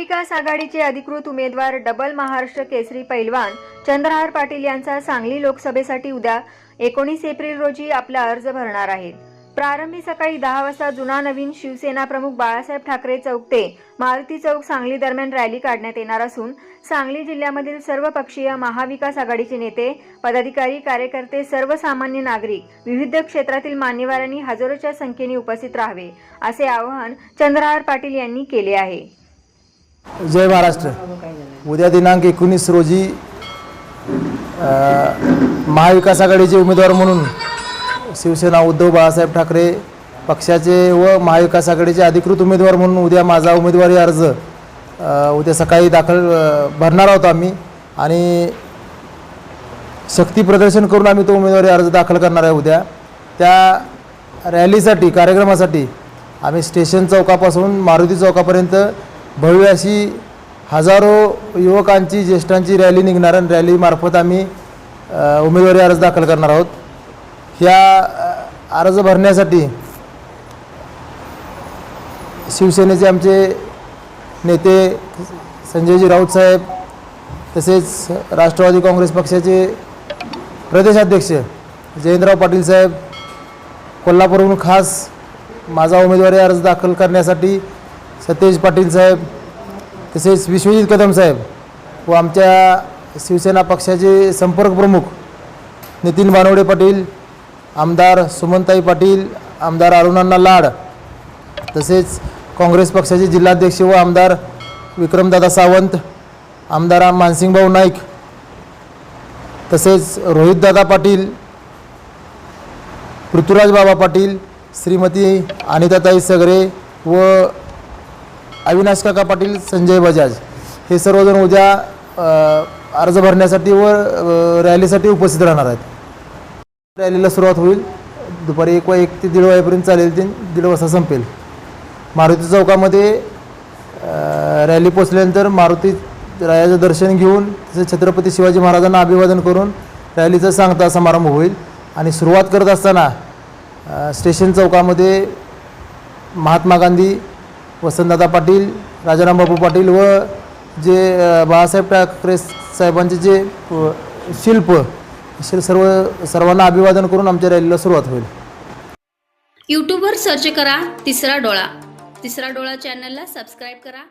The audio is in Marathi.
महाविकास आघाडीचे अधिकृत उमेदवार डबल महाराष्ट्र केसरी पैलवान चंद्रहार पाटील यांचा सांगली लोकसभेसाठी उद्या एकोणीस एप्रिल रोजी आपला अर्ज भरणार आहेत. प्रारंभी सकाळी दहा वाजता जुना नवीन शिवसेना प्रमुख बाळासाहेब ठाकरे चौक ते मारुती चौक सांगली दरम्यान रॅली काढण्यात येणार असून सांगली जिल्ह्यामधील सर्व पक्षीय महाविकास आघाडीचे नेते पदाधिकारी कार्यकर्ते सर्वसामान्य नागरिक विविध क्षेत्रातील मान्यवरांनी हजारोच्या संख्येने उपस्थित राहावे असे आवाहन चंद्रहार पाटील यांनी केले आहे. जय महाराष्ट्र. उद्या दिनांक एकोणीस रोजी महाविकास आघाडीचे उमेदवार म्हणून शिवसेना उद्धव बाळासाहेब ठाकरे पक्षाचे व महाविकास आघाडीचे अधिकृत उमेदवार म्हणून उद्या माझा उमेदवारी अर्ज उद्या सकाळी दाखल भरणार आहोत आम्ही आणि शक्ती प्रदर्शन करून आम्ही तो उमेदवारी अर्ज दाखल करणार आहे उद्या. त्या रॅलीसाठी कार्यक्रमासाठी आम्ही स्टेशन चौकापासून मारुती चौकापर्यंत भव्य अशी हजारो युवकांची ज्येष्ठांची रॅली निघणार आणि रॅलीमार्फत आम्ही उमेदवारी अर्ज दाखल करणार आहोत. ह्या अर्ज भरण्यासाठी शिवसेनेचे आमचे नेते संजयजी राऊत साहेब तसेच राष्ट्रवादी काँग्रेस पक्षाचे प्रदेशाध्यक्ष जयंतराव पाटील साहेब कोल्हापूरहून खास माझा उमेदवारी अर्ज दाखल करण्यासाठी सतेज पाटील साहेब तसेच विश्वजित कदम साहेब व आमच्या शिवसेना पक्षाचे संपर्क प्रमुख नितीन बानवडे पाटील आमदार सुमनताई पाटील आमदार अरुणांना लाड तसेच काँग्रेस पक्षाचे जिल्हाध्यक्ष व आमदार विक्रमदादा सावंत आमदार मानसिंगभाऊ नाईक तसेच रोहितदादा पाटील पृथ्वीराज बाबा पाटील श्रीमती अनिताताई सगरे व अविनाश काका पाटील संजय बजाज हे सर्वजण उद्या अर्ज भरण्यासाठी व रॅलीसाठी उपस्थित राहणार आहेत. रॅलीला सुरुवात होईल. दुपारी एक वा एक ते दीड वाजेपर्यंत चालेल ते. दीड वाजता संपेल. मारुती चौकामध्ये रॅली पोचल्यानंतर मारुती रायाचं दर्शन घेऊन तसेच छत्रपती शिवाजी महाराजांना अभिवादन करून रॅलीचा सांगता समारंभ होईल. आणि सुरुवात करत असताना स्टेशन चौकामध्ये महात्मा गांधी वसंतदादा पाटील राजाराम बापू पाटील व जे बाळासाहेब ठाकरे साहेबांचे जे शिल्प असे सर्व सर्वांना अभिवादन करून आमच्या रॅलीला सुरुवात होईल. यूट्यूबवर सर्च करा तिसरा डोळा. तिसरा डोळा चॅनलला सबस्क्राईब करा.